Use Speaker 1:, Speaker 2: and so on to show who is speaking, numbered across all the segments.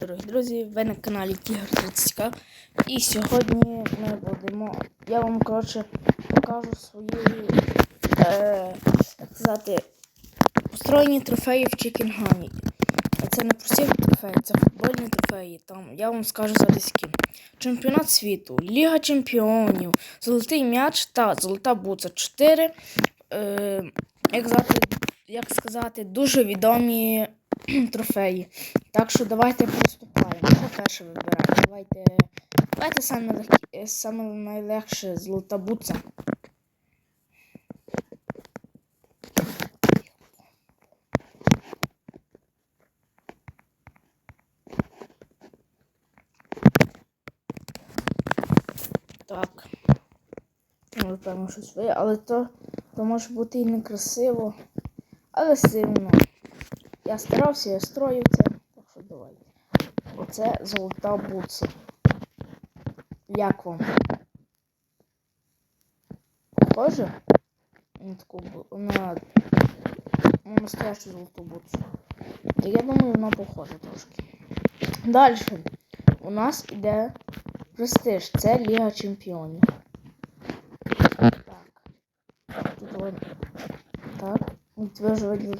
Speaker 1: Дорогі друзі, ви на каналі Тігр 30 І сьогодні ми будемо. Я вам коротше покажу свої е, так сказати, устроєні трофеї в Honey. Це не прості трофеї, це футбольні трофеї. Там я вам скажу зараз які. Чемпіонат світу, Ліга Чемпіонів, Золотий м'яч та Золота буца. Чотири, е, як, як сказати, дуже відомі трофеї. Так що давайте приступаємо. Що перше вибирати? Давайте. Давайте саме, е, саме найлегше золота буца. Так. Ну, Напевно, щось ви, але то, то може бути і некрасиво, але сильно. Я старався, я строїв це, так що давайте. Оце золота буца. Як вам? Похоже? На таку на, на настоящу золоту буцу. Та я думаю, вона похожа трошки. Далі. У нас іде престиж. Це Ліга Чемпіонів. Так. Тут. Так. От Ви вже виділи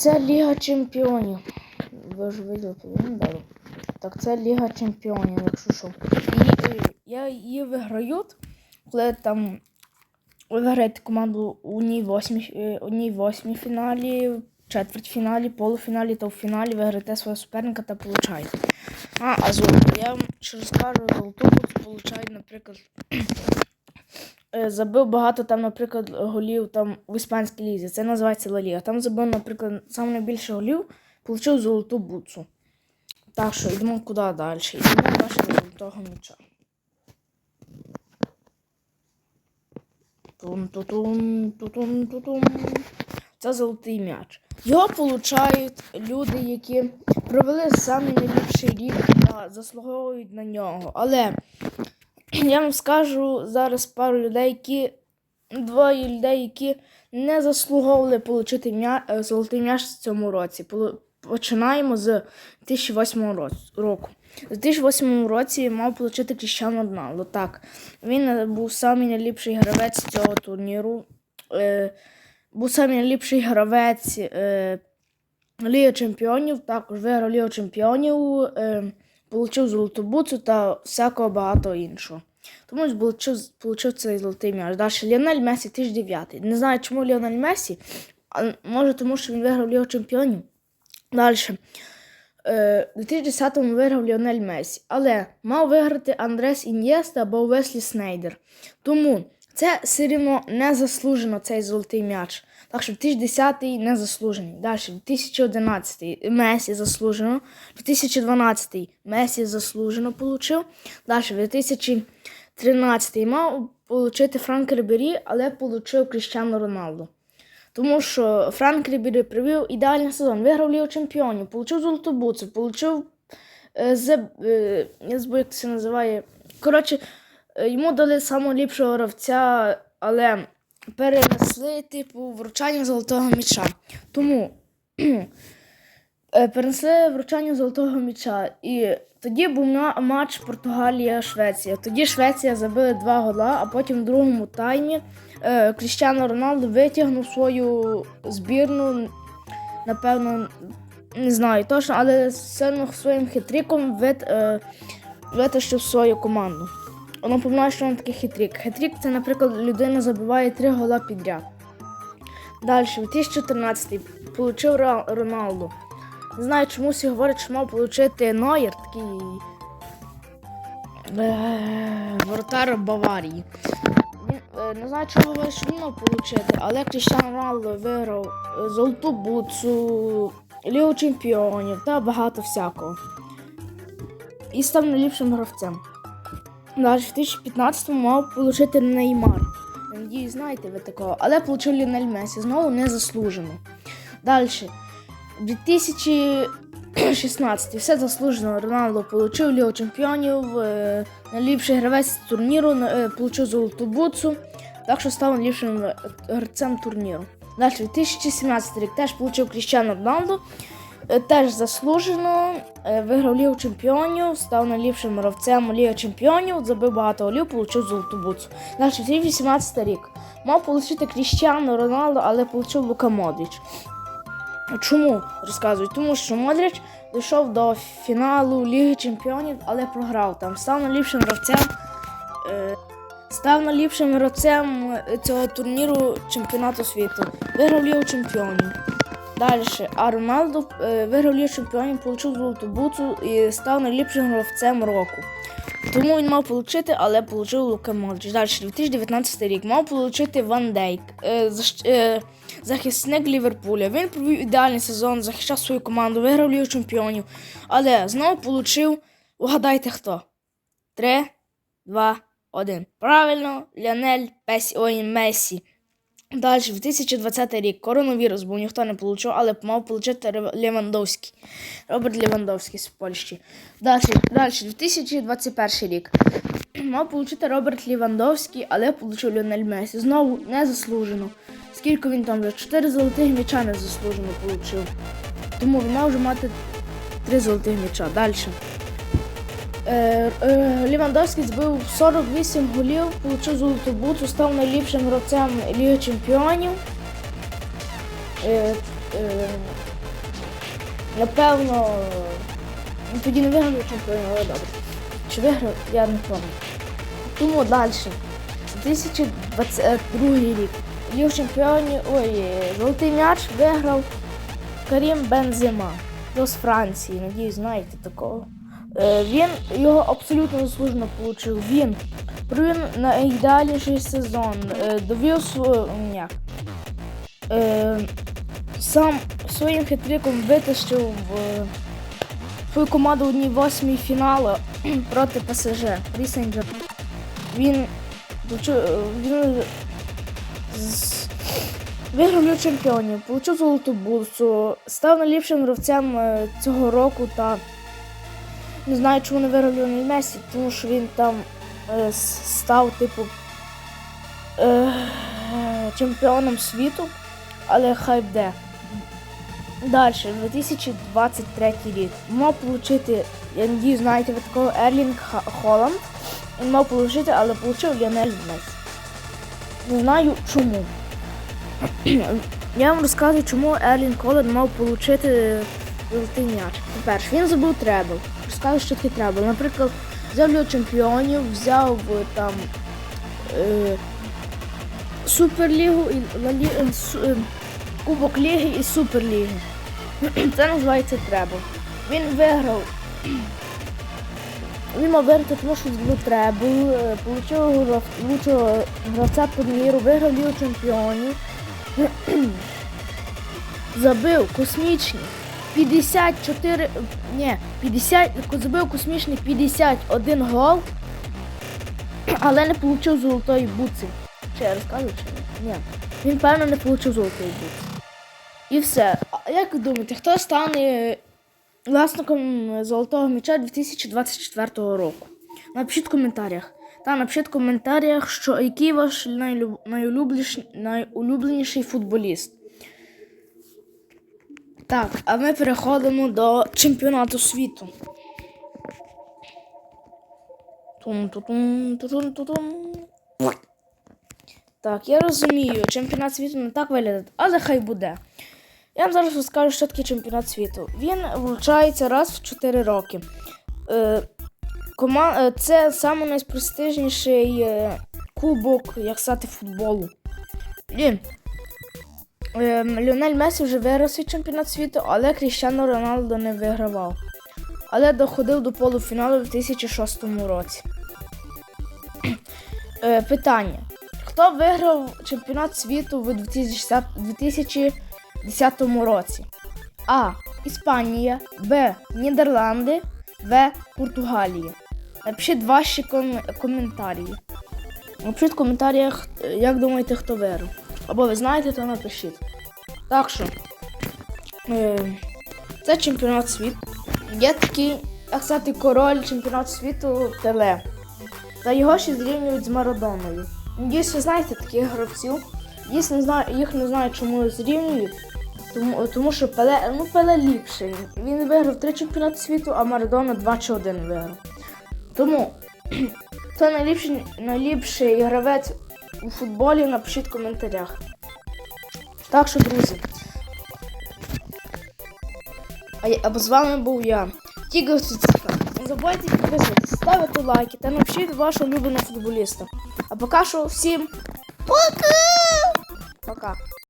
Speaker 1: це Ліга Чемпіонів. Ви ж виділи, далі. Так, це Ліга Чемпіонів, якщо що. І е, я її виграю, коли там ви виграєте команду у ній восьмій, е, у фіналі, четвертьфіналі, полуфіналі та в фіналі ви граєте свого суперника та получаєте. А, а золото. Я вам ще розкажу, золоту получають, наприклад. Е, Забив багато там, наприклад, голів там в іспанській лізі. Це називається Ла Ліга. Там забив, наприклад, найбільше голів, отримав золоту буцу. Так що йдемо куди далі. Йдемо далі до золотого м'яча. Це золотий м'яч. Його получають люди, які провели самий найліпший рік та заслуговують на нього. Але я вам скажу зараз пару людей, які двоє людей, які не заслуговували отримати м'я... е, золотий м'яч в цьому році. Починаємо з 2008 року. У 2008 році мав отримати Кріщану Роналду. Так, він е, був найліпший гравець цього турніру. Е, був найліпший гравець е, Ліги Чемпіонів, також виграв Лігу Чемпіонів, е, отримав золоту буцу та всякого багато іншого. Тому отримав цей золотий м'яч. Далі Ліонель Месі 2009. Не знаю, чому Ліонель Месі, а може тому, що він виграв Лігу Чемпіонів. Далі. У 2010-му виграв Ліонель Месі, але мав виграти Андрес Ін'єста або Веслі Снейдер. Тому це все рівно не заслужено цей золотий м'яч. Так що 2010-й не заслужений. Далі 2011-й Месі заслужено. 2012-й Месі заслужено получив. Далі 2013-й мав отримати Франк Рибері, але отримав Кріщану Роналду. Тому що Франк Рібері привів ідеальний сезон, виграв Лігу Чемпіонів, отримав золоту буцу, отримав е, е, я забув, як це називає. Коротше, е, йому дали самого ліпшого гравця, але перенесли, типу, вручання золотого м'яча. Тому е, перенесли вручання золотого м'яча. І тоді був матч Португалія-Швеція. Тоді Швеція забили два гола, а потім в другому таймі е, Кріщано Роналду витягнув свою збірну. Напевно, не знаю точно, але сильно своїм хитриком вит, е, витащив свою команду. Воно напоминає, що він такий хитрик. Хитрик це, наприклад, людина забиває три гола підряд. Далі, 2014 получив Роналду. Не знаю, чому всі що мав отримати Нойер, такий е, воротар Баварії. Е, не знаю, чого ж він мав отримати, але Кріщан Роналдо виграв е, Золоту Буцу, Лігу Чемпіонів та багато всякого. І став найліпшим гравцем. Далі в 2015-му мав отримати Неймар. Я Надію, знаєте ви такого, але отримав Ліонель Месі, знову незаслужено. Далі. 2016 все заслужено Роналдо отримав Лігу Чемпіонів, е, найліпший гравець турніру, е, отримав золоту буцу, так що став найліпшим гравцем турніру. Далі 2017 рік теж отримав Кріщану Роналду, теж заслужено е, виграв Лігу Чемпіонів, став найліпшим гравцем Ліги Чемпіонів, забив багато голів, отримав золоту буцу. Далі 2018 рік. Мав отримати Кріштіану Роналдо, але отримав Лука Модріч. Чому розказують? Тому що Модріч дійшов до фіналу Ліги Чемпіонів, але програв там. Став найліпшим гравцем. Е, став найліпшим гравцем е, цього турніру чемпіонату світу. Виграв Лігу Чемпіонів. Далі. А Роналдо е, виграв Лігу Чемпіонів, отримав золоту буцу і став найліпшим гравцем року. Тому він мав отримати, але отримав Лука Модріч. Далі, 2019 рік. Мав отримати Ван Дейк, е, е, захисник Ліверпуля. Він провів ідеальний сезон, захищав свою команду, виграв Лігу Чемпіонів. Але знову отримав, угадайте хто? Три, два, один. Правильно, Ліонель Песі, ой, Месі. Далі, в 2020 рік. Коронавірус, бо ніхто не отримав, але мав отримати Левандовський. Роберт Левандовський з Польщі. Далі, далі 2021 рік. Мав отримати Роберт Лівандовський, але отримав Ліонель Месі. Знову незаслужено. Скільки він там вже? Чотири золотих м'яча незаслужено отримав. Тому він мав вже мати три золотих м'яча. Далі. Е, е, Лівандовський збив 48 голів, отримав золоту буту, став найліпшим гравцем Ліги Чемпіонів. Е, напевно, він тоді не виграв чемпіонів, але добре. Чи виграв, я не пам'ятаю. Тому далі. 2022 рік. Лігу чемпіонів, ой, золотий м'яч виграв Карім Бензема. То з Франції, надіюсь, знаєте такого. Е, Він його абсолютно заслужено отримав. Він провів найідеальніший сезон, е, довів. Як? Е, Сам своїм хитриком витащив свою команду в одній восьмій фіналу проти ПСЖ. Рісенджер. Він, він виграв чемпіонів, отримав золоту бурсу, став найліпшим гравцем цього року та не знаю, чому не виграв Ліонель Месі, тому що він там е, став, типу, е, чемпіоном світу, але хай де. Далі, 2023 рік. Мав отримати, я надію, знаєте, ви такого Ерлінг Холланд. Він мав отримати, але отримав Ліонель Месі. Не знаю чому. Я вам розказую, чому Ерлін Холланд мав отримати золотий м'яч. По-перше, він забув требл. Розказую, що требл. Наприклад, взяв Лігу чемпіонів, взяв е, там е, Суперлігу і е, е, Кубок Ліги і Суперліги. Це називається требл. Він виграв. Він мав виграти, тому що збив требл, е, отримав лучшого гравця турніру, виграв Лігу чемпіонів. Забив космічні 54, ні, 50, забив космічний 51 гол, але не отримав золотої буци. Чи я розказую, чи ні? Ні. Він, певно, не отримав золотої буци. І все. А як ви думаєте, хто стане власником золотого м'яча 2024 року? Напишіть в коментарях. Та напишіть в коментарях, що який ваш найулюбленіший футболіст. Так, а ми переходимо до чемпіонату світу. Тум-ту-тум, ту-тум-ту-тум. Так, я розумію, чемпіонат світу не так виглядає, але хай буде. Я вам зараз розкажу, що таке чемпіонат світу. Він вручається раз в 4 роки. Е, е, Це саме найпрестижніший е, кубок, як стати футболу. Ліонель Месі вже виграв свій чемпіонат світу, але Кріщано Роналдо не вигравав. Але доходив до полуфіналу в 2006 році. Е, питання. Хто виграв чемпіонат світу в 2010 2010 році? А. Іспанія, Б. Нідерланди, В. Португалія. Напишіть ваші ком- коментарі. Напишіть в коментарях, як думаєте, хто виграв. Або ви знаєте, то напишіть. Так що, е, це чемпіонат світу. Є такий, як сказати, король чемпіонату світу Теле. Та його ще зрівнюють з Марадоною. Надіюсь, ви знаєте таких гравців. Знаю, їх не знаю, чому зрівнюють. Тому, тому що Пеле, ну, Пеле ліпший. Він виграв три чемпіонати світу, а Марадона 2 чи 1 виграв. Тому хто найліпший, найліпший гравець у футболі, напишіть в коментарях. Так що, друзі. А, я- а з вами був я. Тігр Цицика. Не забувайте підписуватися, ставити лайки та напишіть вашого улюбленого футболіста. А поки що всім пока! Пока.